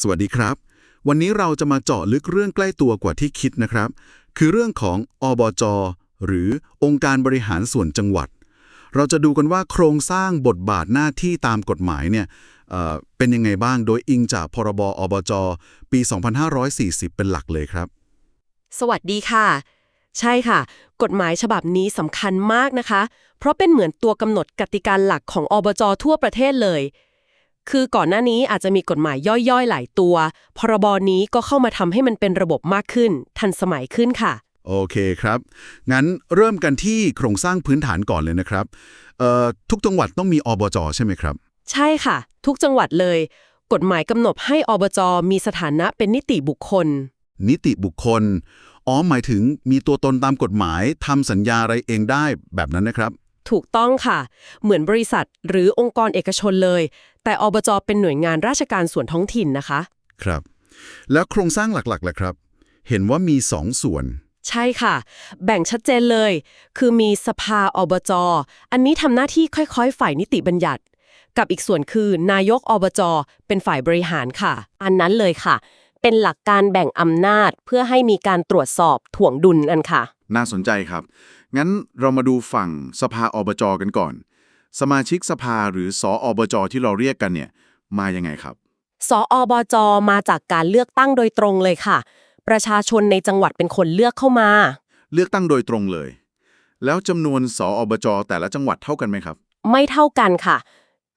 สวัสดีครับ วันนี้เราจะมาเจาะลึกเรื่องใกล้ตัวกว่าที่คิดนะครับ คือเรื่องของอบจ หรือองค์การบริหารส่วนจังหวัด เราจะดูกันว่าโครงสร้างบทบาทหน้าที่ตามกฎหมายเนี่ยเเป็นยังไงบ้างโดยอิงจากพรบอบจ ปี 2540 เป็นหลักเลยครับ สวัสดีค่ะ ใช่ค่ะ กฎหมายฉบับนี้สำคัญมากนะคะ เพราะเป็นเหมือนตัวกำหนดกติกาหลักของอบจทั่วประเทศเลย คือก่อนหน้านี้อาจจะมีกฎหมายย่อยๆ หลายตัว พรบนี้ก็เข้ามาทำให้มันเป็นระบบมากขึ้น ทันสมัยขึ้นค่ะ โอเคครับ งั้นเริ่มกันที่โครงสร้างพื้นฐานก่อนเลยนะครับเอ่อทุกจังหวัดต้องมีอบจใช่ไหมครับ ใช่ค่ะ ทุกจังหวัดเลย กฎหมายกำหนดให้อบจมีสถานะเป็นนิติบุคคล นิติบุคคลอ๋อหมายถึงมีตัวตนตามกฎหมายทำสัญญาอะไรเองได้แบบนั้นนะครับ ถูกต้องค่ะ เหมือนบริษัทหรือองค์กรเอกชนเลย แต่อบจเป็นหน่วยงานราชการส่วนท้องถิ่นนะคะ ครับ แล้วโครงสร้างหลักๆล่ะครับ เห็นว่ามีสองส่วน ใช่ค่ะ แบ่งชัดเจนเลย คือมีสภาอบจอันนี้ทำหน้าที่ค่อยๆ ฝ่ายนิติบัญญัติ กับอีกส่วนคือนายกอบจเป็นฝ่ายบริหารค่ะ อันนั้นเลยค่ะ เป็นหลักการแบ่งอำนาจเพื่อให้มีการตรวจสอบถ่วงดุลอันค่ะ น่าสนใจครับ งั้นเรามาดูฝั่งสภาอบจกันก่อน สมาชิกสภาหรือสออบจที่เราเรียกกันเนี่ย มายังไงครับสออบจมาจากการเลือกตั้งโดยตรงเลยค่ะ ประชาชนในจังหวัดเป็นคนเลือกเข้ามา เลือกตั้งโดยตรงเลย แล้วจำนวนสออบจแต่ละจังหวัดเท่ากันไหมครับ ไม่เท่ากันค่ะ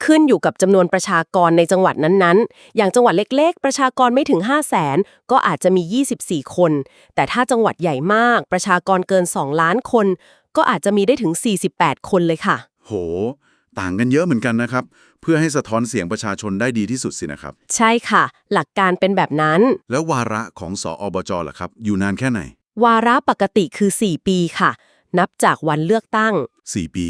ขึ้นอยู่กับจำนวนประชากรในจังหวัดนั้นๆ อย่างจังหวัดเล็กๆ ประชากรไม่ถึง 5 0 0แสนก็อาจจะมี 24 คน แต่ถ้าจังหวัดใหญ่มาก ประชากรเกิน 2 ล้านคน ก็อาจจะมีได้ถึง 48 คนเลยค่ะ โห ต่างกันเยอะเหมือนกันนะครับ เพื่อให้สะท้อนเสียงประชาชนได้ดีที่สุดสินะครับ ใช่ค่ะ หลักการเป็นแบบนั้น แล้ววาระของสออบจล่ะครับ อยู่นานแค่ไหน วาระปกติคือ 4 ปีค่ะ นับจากวันเลือกตั้ง 4 ปี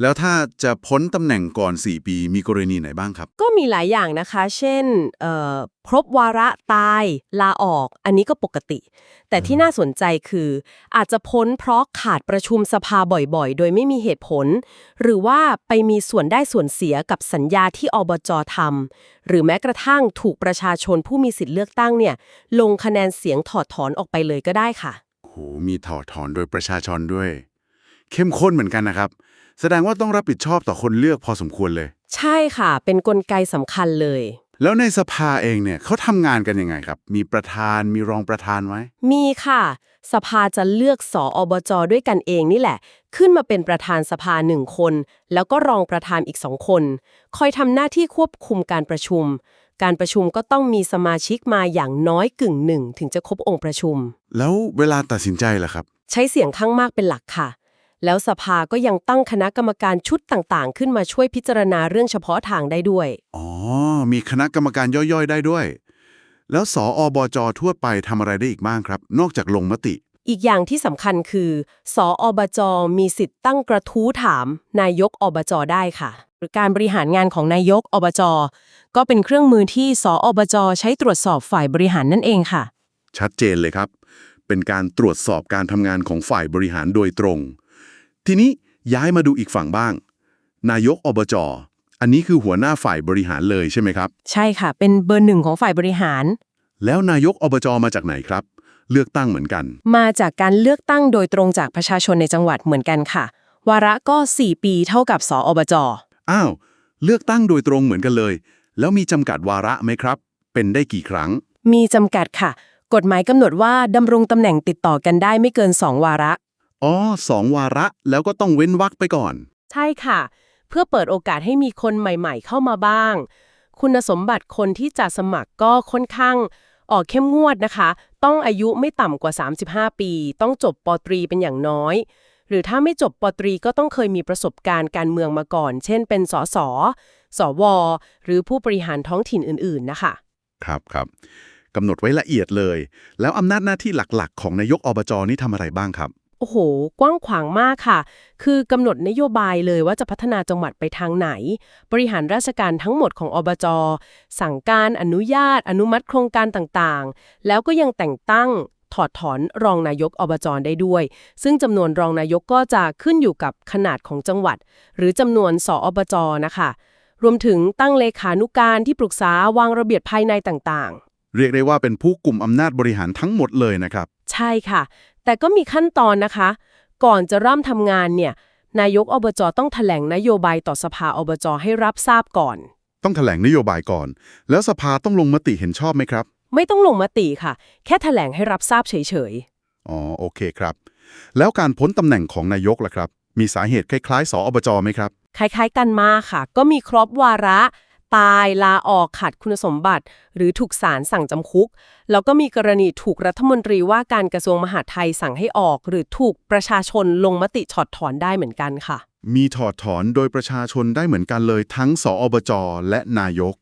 แล้วถ้าจะพ้นตำแหน่งก่อน 4 ปีมีกรณีไหนบ้างครับ ก็มีหลายอย่างนะคะ เช่นเอ่อครบวาระตาย ลาออก อันนี้ก็ปกติ แต่ที่น่าสนใจคือ อาจจะพ้นเพราะขาดประชุมสภาบ่อยๆ โดยไม่มีเหตุผล หรือว่าไปมีส่วนได้ส่วนเสียกับสัญญาที่อบจทำหรือแม้กระทั่งถูกประชาชนผู้มีสิทธิ์เลือกตั้งเนี่ยลงคะแนนเสียงถอดถอนออกไปเลยก็ได้ค่ะโหมีถอดถอนโดยประชาชนด้วย เข้มข้นเหมือนกันนะครับ แสดงว่าต้องรับผิดชอบต่อคนเลือกพอสมควรเลย ใช่ค่ะ เป็นกลไกสำคัญเลย แล้วในสภาเองเนี่ยเขาทำงานกันยังไงครับ มีประธานมีรองประธานไหมมีค่ะ สภาจะเลือกสออบจด้วยกันเองนี่แหละ ขึ้นมาเป็นประธานสภาหนึ่งคน แล้วก็รองประธานอีกสองคน คอยทำหน้าที่ควบคุมการประชุม การประชุมก็ต้องมีสมาชิกมาอย่างน้อยกึ่งหนึ่งถึงจะครบองค์ประชุม แล้วเวลาตัดสินใจล่ะครับ ใช้เสียงข้างมากเป็นหลักค่ะ แล้วสภาก็ยังตั้งคณะกรรมการชุดต่างๆ ขึ้นมาช่วยพิจารณาเรื่องเฉพาะทางได้ด้วย อ๋อ มีคณะกรรมการย่อยๆ ได้ด้วย แล้วสออบจทั่วไปทำอะไรได้อีกบ้างครับ นอกจากลงมติ อีกอย่างที่สำคัญคือ สออบจมีสิทธิ์ตั้งกระทู้ถาม นายกอบจได้ค่ะหรือการบริหารงานของนายกอบจก็เป็นเครื่องมือที่สออบจใช้ตรวจสอบฝ่ายบริหารนั่นเองค่ะ ชัดเจนเลยครับ เป็นการตรวจสอบการทำงานของฝ่ายบริหารโดยตรง ทีนี้ย้ายมาดูอีกฝั่งบ้าง นายกอบจอันนี้คือหัวหน้าฝ่ายบริหารเลยใช่ไหมครับ ใช่ค่ะ เป็นเบอร์หนึ่งของฝ่ายบริหาร แล้วนายกอบจมาจากไหนครับ เลือกตั้งเหมือนกัน มาจากการเลือกตั้งโดยตรงจากประชาชนในจังหวัดเหมือนกันค่ะ วาระก็ 4 ปีเท่ากับสออบจอ้าวเลือกตั้งโดยตรงเหมือนกันเลย แล้วมีจำกัดวาระไหมครับ เป็นได้กี่ครั้ง มีจำกัดค่ะ กฎหมายกำหนดว่าดำรงตำแหน่งติดต่อกันได้ไม่เกิน 2 วาระ อ๋อสองวาระแล้วก็ต้องเว้นวรรคไปก่อน ใช่ค่ะ เพื่อเปิดโอกาสให้มีคนใหม่ๆเข้ามาบ้าง คุณสมบัติคนที่จะสมัครก็ค่อนข้าง ออกเข้มงวดนะคะ ต้องอายุไม่ต่ำกว่า 35 ปี ต้องจบปตรีเป็นอย่างน้อย หรือถ้าไม่จบปตรีก็ต้องเคยมีประสบการณ์การเมืองมาก่อน เช่น เป็นสสสว หรือผู้บริหารท้องถิ่นอื่นๆนะคะ ครับครับกำหนดไว้ละเอียดเลย แล้วอำนาจหน้าที่หลักๆ ของนายกอบจนี่ทำอะไรบ้างครับ โอ้โห กว้างขวางมากค่ะ คือกำหนดนโยบายเลยว่าจะพัฒนาจังหวัดไปทางไหน บริหารราชการทั้งหมดของอบจ สั่งการอนุญาต อนุมัติโครงการต่างๆ แล้วก็ยังแต่งตั้งถอดถอนรองนายกอบจได้ด้วย ซึ่งจำนวนรองนายกก็จะขึ้นอยู่กับขนาดของจังหวัด หรือจำนวนสออบจนะคะ รวมถึงตั้งเลขานุการที่ปรึกษาวางระเบียบภายในต่างเรียกได้ว่าเป็นผู้กลุ่มอำนาจบริหารทั้งหมดเลยนะครับๆใช่ค่ะ แต่ก็มีขั้นตอนนะคะ ก่อนจะเริ่มทำงานเนี่ย นายกอบจต้องแถลงนโยบายต่อสภาอบจให้รับทราบก่อน ต้องแถลงนโยบายก่อน แล้วสภาต้องลงมติเห็นชอบไหมครับ ไม่ต้องลงมติค่ะ แค่แถลงให้รับทราบเฉยอ๋อโอเคครับ แล้วการพ้นตำแหน่งของนายกล่ะครับ มีสาเหตุคล้ายๆ สอบจไหมครับๆคล้ายๆกันมากค่ะ ก็มีครบวาระ ตายลาออกขาดคุณสมบัติ หรือถูกศาลสั่งจำคุก แล้วก็มีกรณีถูกรัฐมนตรีว่าการกระทรวงมหาดไทยสั่งให้ออก หรือถูกประชาชนลงมติถอดถอนได้เหมือนกันค่ะ มีถอดถอนโดยประชาชนได้เหมือนกันเลย ทั้งสอบจและนายก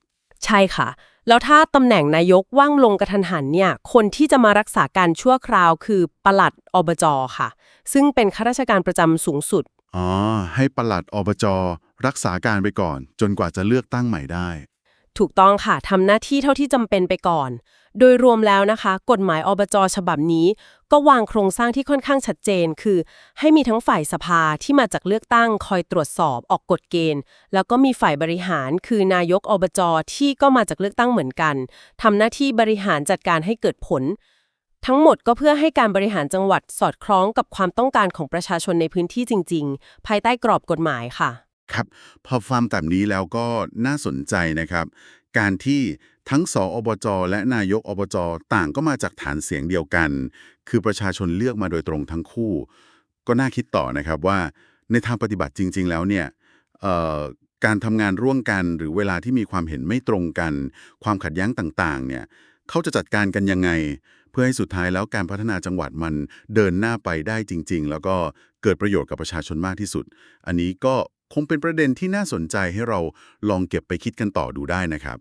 ใช่ค่ะ แล้วถ้าตำแหน่งนายกว่างลงกระทันหันเนี่ย คนที่จะมารักษาการชั่วคราวคือปลัดอบจค่ะ ซึ่งเป็นข้าราชการประจำสูงสุดอ๋อให้ปลัดอบจ รักษาการไปก่อน จนกว่าจะเลือกตั้งใหม่ได้ ถูกต้องค่ะทำหน้าที่เท่าที่จำเป็นไปก่อน โดยรวมแล้วนะคะ กฎหมายอบจฉบับนี้ ก็วางโครงสร้างที่ค่อนข้างชัดเจน คือ ให้มีทั้งฝ่ายสภาที่มาจากเลือกตั้งคอยตรวจสอบออกกฎเกณฑ์ แล้วก็มีฝ่ายบริหาร คือนายกอบจที่ก็มาจากเลือกตั้งเหมือนกันทำหน้าที่บริหารจัดการให้เกิดผลทั้งหมดก็เพื่อให้การบริหารจังหวัดสอดคล้องกับความต้องการของประชาชนในพื้นที่จริง ๆ ภายใต้กรอบกฎหมายค่ะ ครับ พอฟังแบบนี้แล้วก็น่าสนใจนะครับ การที่ทั้งสออบจ และนายกอบจ ต่างก็มาจากฐานเสียงเดียวกัน คือประชาชนเลือกมาโดยตรงทั้งคู่ ก็น่าคิดต่อนะครับว่าในทางปฏิบัติจริง ๆ แล้วเนี่ยการทำงานร่วมกันหรือเวลาที่มีความเห็นไม่ตรงกัน ความขัดแย้งต่างๆ เนี่ยเขาจะจัดการกันยังไง เพื่อให้สุดท้ายแล้วการพัฒนาจังหวัดมันเดินหน้าไปได้จริง ๆ แล้วก็เกิดประโยชน์กับประชาชนมากที่สุด อันนี้ก็ คงเป็นประเด็นที่น่าสนใจให้เราลองเก็บไปคิดกันต่อดูได้นะครับ